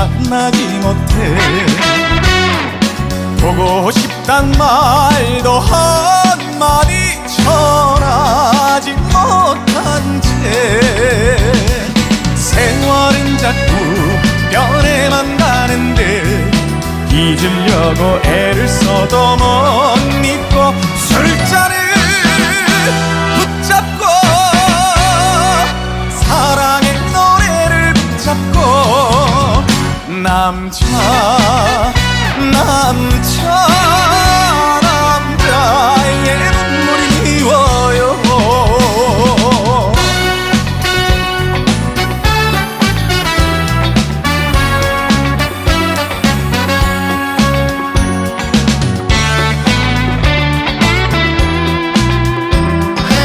만나지 못해. 보고 싶단 말도 한마디 전하지 못한 채 세월은 자꾸 변해만 가는데 잊으려고 애를 써도 못 잊고 술잔을 붙잡고 사랑의 노래를 붙잡고 남자 남